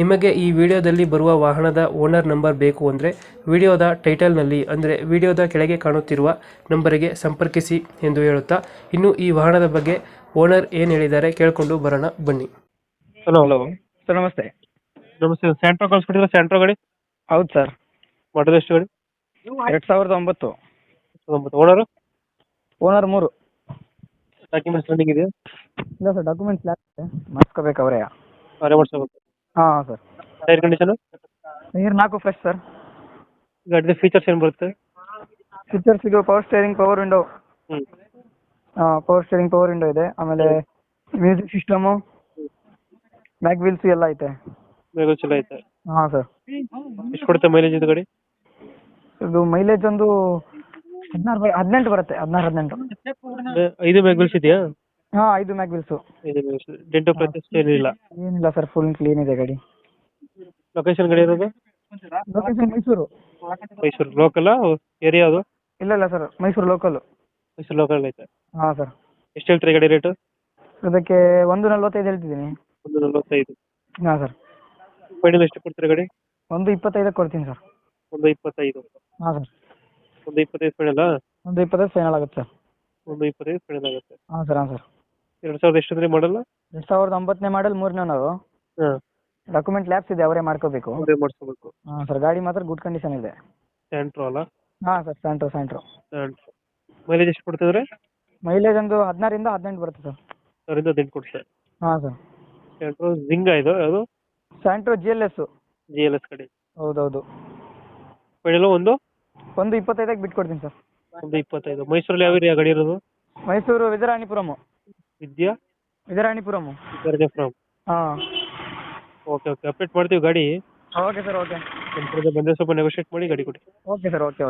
ನಿಮಗೆ ಈ ವಿಡಿಯೋದಲ್ಲಿ ಬರುವ ವಾಹನದ ಓನರ್ ನಂಬರ್ ಬೇಕು ಅಂದರೆ ವಿಡಿಯೋದ ಟೈಟಲ್ನಲ್ಲಿ ಅಂದರೆ ವಿಡಿಯೋದ ಕೆಳಗೆ ಕಾಣುತ್ತಿರುವ ನಂಬರಿಗೆ ಸಂಪರ್ಕಿಸಿ ಎಂದು ಹೇಳುತ್ತಾ ಇನ್ನು ಈ ವಾಹನದ ಬಗ್ಗೆ ಓನರ್ ಏನು ಹೇಳಿದ್ದಾರೆ ಕೇಳಿಕೊಂಡು ಬರೋಣ ಬನ್ನಿ. ಹಲೋ ಹಲೋ ಸರ್ ನಮಸ್ತೆ. ನಮಸ್ತೆ ಸ್ಯಾಂಟ್ರೋ ಕಳಿಸ್ಬಿಟ್ಟಿಲ್ಲ ಸ್ಯಾಂಟ್ರೋ ಗಾಡಿ? ಹೌದು ಸರ್ ಮಾಡಲ್ ಎಷ್ಟು ಗಾಡಿ? ಎರಡು ಸಾವಿರದ ಒಂಬತ್ತು. ಒಂಬತ್ತು. ಓನರು ಓನರ್ ಮೂರು. ಡಾಕ್ಯುಮೆಂಟ್ಸ್ ರನ್ನಿಂಗ್ ಇದೆಯಾ? ಇಲ್ಲ ಸರ್ ಡಾಕ್ಯುಮೆಂಟ್ಸ್ ಮಾಡ್ಸ್ಕೋಬೇಕು ಮಾಡಿಸ್ಕೋಬೇಕು ಅವರೇ. ಅವರೇ ಮಾಡಿಸ್ಬೇಕು ಹಾಂ ಸರ್ ಟೈರ್ ಕಂಡೀಷನ್ ನೀರು ನಾಲ್ಕು ಫ್ರೆಶ್ ಸರ್ ಗಾಡಿದ ಫೀಚರ್ಸ್ ಏನು ಬರುತ್ತೆ? ಫೀಚರ್ಸ್ ಇದು ಪವರ್ ಸ್ಟೇರಿಂಗ್ ಪವರ್ ವಿಂಡೋ ಹ್ಞೂ ಪವರ್ ಸ್ಟೇರಿಂಗ್ ಪವರ್ ವಿಂಡೋ ಇದೆ. ಆಮೇಲೆ ಮ್ಯೂಸಿಕ್ ಸಿಸ್ಟಮು ಮ್ಯಾಗ್ ವೀಲ್ಸ್ ಎಲ್ಲ ಐತೆ. ಬೇಗ ಚಲೋ ಐತೆ. ಹಾಂ ಸರ್ ಎಷ್ಟು ಕೊಡುತ್ತೆ ಮೈಲೇಜ್ ಇದು ಗಾಡಿ? ಇದು ಮೈಲೇಜ್ ಒಂದು ಹದಿನಾರು ಹದಿನೆಂಟು ಬರುತ್ತೆ ಹದಿನಾರು ಹದಿನೆಂಟು. ಐದು ಮ್ಯಾಗ್ವಿಲ್ಸ್ ಇದೆಯಾ? ಹಾಂ ಐದು ಮ್ಯಾಗ್ ವೀಲ್ಸು ಡೆಂಟು ಏನಿಲ್ಲ ಏನಿಲ್ಲ ಸರ್ ಫುಲ್ ಕ್ಲೀನ್ ಇದೆ ಗಾಡಿ. ಲೊಕೇಶನ್ ಗಾಡಿ ಇರೋದು? Location Mysuru. Mysuru local area ಅದು? ಇಲ್ಲ ಇಲ್ಲ sir Mysuru local Mysuru local ಐತೆ. ಹಾ ಸರ್. ಎಷ್ಟು ಹೇಳ್ತೀರಿ ಗಾಡಿ ರೇಟು ಅದಕ್ಕೆ ಒಂದು ನಲ್ವತ್ತೈದು ಹೇಳ್ತಿದ್ದೀನಿ. ಒಂದು ನಲ್ವತ್ತೈದು. ಹಾ ಸರ್. ಫೈನಲ್ ಎಷ್ಟು ಕೊಡ್ತೀರಿ ಗಾಡಿ? ಒಂದು ಇಪ್ಪತ್ತೈದಕ್ಕೆ ಕೊಡ್ತೀನಿ ಸರ್. ಒಂದು ಇಪ್ಪತ್ತೈದು. ಹಾ ಸರ್. ಒಂದು ಇಪ್ಪತ್ತೈದು ಫೈನಲ್ಲ ಒಂದು ಇಪ್ಪತ್ತೈದು ಫೈನಲ್ ಆಗುತ್ತೆ ಸರ್. ಒಂದು ಇಪ್ಪತ್ತೈದು ಫೈನಲ್ ಆಗುತ್ತೆ. ಹಾ ಸರ್ ಹಾ ಸರ್. ಎರಡು ಸಾವಿರದ ಎಷ್ಟು ಅಂದ್ರೆ ಮಾಡಲ್ಲ? ಎರಡು ಸಾವಿರದ ಒಂಬತ್ತನೇ ಮಾಡಲ್ ಮೂರನೇ ನಾವು ಡಾಕ್ಯುಮೆಂಟ್ ಲ್ಯಾಬ್ಸ್ ಇದೆ ಅವರೇ ಮಾಡ್ಕೋಬೇಕು. ಅದೇ ಮಾಡಿಸ್ಕೋಬೇಕು. ಹಾಂ ಸರ್ ಗಾಡಿ ಮಾತ್ರ ಗುಡ್ ಕಂಡೀಷನ್ ಇದೆ. ಸ್ಯಾಂಟ್ರೋ ಅಲ್ಲ? ಹಾಂ ಸರ್ ಸ್ಯಾಂಟ್ರೋ ಸ್ಯಾಂಟ್ರೋ ಮೈಲೇಜ್ ಎಷ್ಟು ಕೊಡ್ತಿದ್ರೆ ಮೈಲೇಜ್ ಒಂದು ಹದಿನಾರಿಂದ ಹದಿನೆಂಟು ಬರುತ್ತೆ ಸರ್ ಅದರಿಂದ ಹದಿನೆಂಟು ಕೊಡ್ತಾರೆ ಹಾಂ ಸರ್ ಸೆಂಟ್ರೋ ಜಿಂಗ ಇದು ಯಾವುದು? Santro G L S G L S ಕಡೆ. ಹೌದೌದು. ಫೈನಲ್ ಒಂದು? ಒಂದು ಇಪ್ಪತ್ತೈದಕ್ಕೆ ಬಿಟ್ಕೊಡ್ತೀನಿ ಸರ್ ಒಂದು ಇಪ್ಪತ್ತೈದು. ಮೈಸೂರಲ್ಲಿ ಯಾವ ಏರಿಯಾ ಗಾಡಿ ಇರೋದು? ಮೈಸೂರು ವಿಜಯರಾಣಿಪುರಮು ವಿದ್ಯಾ? ವಿಜಯರಾಣಿಪುರಮು ಫ್ರಮ್ ಹಾಂ. ಓಕೆ ಓಕೆ ಅಪ್ಡೇಟ್ ಮಾಡ್ತೀವಿ ಗಾಡಿ. ಓಕೆ ಸರ್ ಓಕೆ ನಮ್ಮ ಕಡೆಯಿಂದ ಬಂದರೆ ಸ್ವಲ್ಪ ನೆಗೋಷಿಯೇಟ್ ಮಾಡಿ ಗಾಡಿ ಕೊಡಿ. Okay sir okay